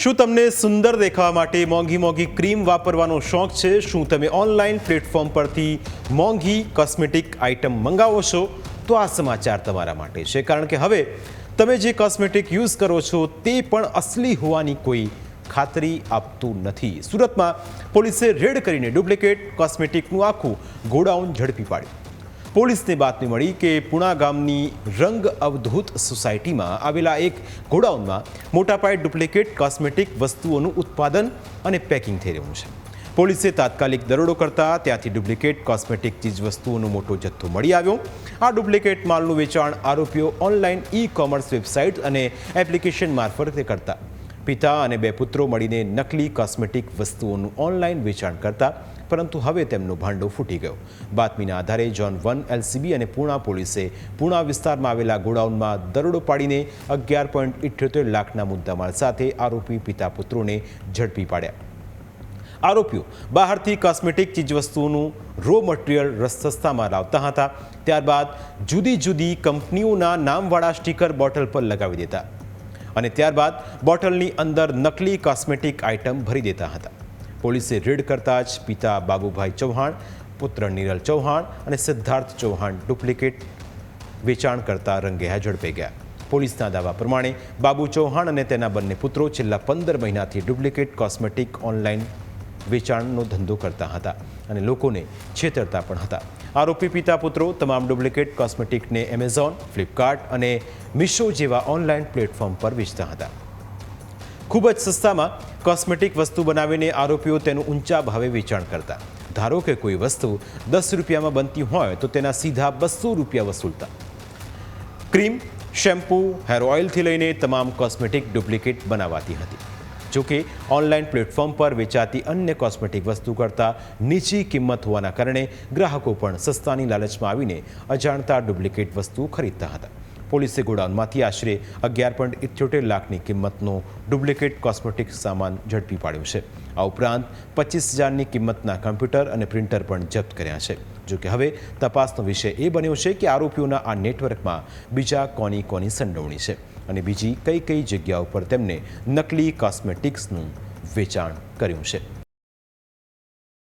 શું તમને સુંદર દેખાવા માટે મોંઘી મોંઘી ક્રીમ વાપરવાનો શોખ છે? શું તમે ઓનલાઈન પ્લેટફોર્મ પરથી મોંઘી કોસ્મેટિક આઇટમ મંગાવો છો? તો આ સમાચાર તમારા માટે છે. કારણ કે હવે તમે જે કોસ્મેટિક યુઝ કરો છો, તે પણ અસલી હોવાની કોઈ ખાતરી આપતું નથી. સુરતમાં પોલીસે રેડ કરીને ડુપ્લિકેટ કોસ્મેટિકનું આખું ગોડાઉન ઝડપી પાડ્યું. પોલીસને બાતમી મળી કે પુણા ગામની રંગ અવધૂત સોસાયટીમાં આવેલા એક ગોડાઉનમાં મોટા પાયે ડુપ્લિકેટ કોસ્મેટિક વસ્તુઓનું ઉત્પાદન અને પેકિંગ થઈ રહ્યું છે. પોલીસે તાત્કાલિક દરોડો કરતા ત્યાંથી ડુપ્લિકેટ કોસ્મેટિક ચીજવસ્તુઓનો મોટો જથ્થો મળી આવ્યો. આ ડુપ્લિકેટ માલનું વેચાણ આરોપીઓ ઓનલાઈન ઈ કોમર્સ વેબસાઇટ અને એપ્લિકેશન મારફતે કરતા પિતા અને બે પુત્રો મળીને નકલી કોસ્મેટિક વસ્તુઓનું ઓનલાઈન વેચાણ કરતા, પરંતુ હવે તેમનો ભાંડો ફૂટી ગયો. બાતમીના આધારે જોન વન એલસીબી અને પૂણા પોલીસે પૂણા વિસ્તારમાં આવેલા ગોડાઉનમાં દરોડો પાડીને અગિયાર પોઈન્ટ ઇઠ્યોતેર લાખના મુદ્દામાલ સાથે આરોપી પિતા પુત્રોને ઝડપી પાડ્યા. આરોપીઓ બહારથી કોસ્મેટિક ચીજવસ્તુઓનું રો મટીરિયલ સસ્તામાં લાવતા હતા, ત્યારબાદ જુદી જુદી કંપનીઓના નામવાળા સ્ટીકર બોટલ પર લગાવી દેતા. અને ત્યારબાદ બોટલની અંદર નકલી કોસ્મેટિક આઇટમ ભરી દેતા હતા. પોલીસે રેડ કરતા જ પિતા બાબુભાઈ ચૌહાણ, પુત્ર નિરલ ચૌહાણ અને સિદ્ધાર્થ ચૌહાણ ડુપ્લિકેટ વેચાણ કરતા રંગે ઝડપે ગયા. પોલીસના દાવા પ્રમાણે બાબુ ચૌહાણ અને તેના બંને પુત્રો છેલ્લા પંદર મહિનાથી ડુપ્લિકેટ કોસ્મેટિક ઓનલાઈન વેચાણનો ધંધો કરતા હતા અને લોકોને છેતરતા પણ હતા. આરોપી પિતા પુત્રો તમામ ડુપ્લિકેટ કોસ્મેટિકને એમેઝોન, ફ્લિપકાર્ટ અને મિશો જેવા ઓનલાઈન પ્લેટફોર્મ પર વેચતા હતા. ખૂબ જ સસ્તામાં કોસ્મેટિક વસ્તુ બનાવીને આરોપીઓ તેનું ઊંચા ભાવે વેચાણ કરતા. ધારો કે કોઈ વસ્તુ દસ રૂપિયામાં બનતી હોય તો તેના સીધા બસો રૂપિયા વસૂલતા. ક્રીમ, શેમ્પૂ, હેર ઓઇલથી લઈને તમામ કોસ્મેટિક ડુપ્લિકેટ બનાવાતી હતી. જોકે ઓનલાઈન પ્લેટફોર્મ પર વેચાતી અન્ય કોસ્મેટિક વસ્તુ કરતાં નીચી કિંમત હોવાના કારણે ગ્રાહકો પણ સસ્તાની લાલચમાં આવીને અજાણતા ડુપ્લિકેટ વસ્તુ ખરીદતા હતા. પોલીસે ગોડાઉનમાંથી આશરે અગિયાર પોઈન્ટ ઇઠ્યોતેર લાખની કિંમતનો ડુપ્લિકેટ કોસ્મેટિક સામાન ઝડપી પાડ્યો છે. આ ઉપરાંત પચીસ હજારની કિંમતના કમ્પ્યુટર અને પ્રિન્ટર પણ જપ્ત કર્યા છે. જોકે હવે તપાસનો વિષય એ બન્યો છે કે આરોપીઓના આ નેટવર્કમાં બીજા કોની કોની સંડોવણી છે. અને બીજી કઈ કઈ જગ્યાઓ પર તેમને નકલી કોસ્મેટિક્સનું વેચાણ કર્યું છે.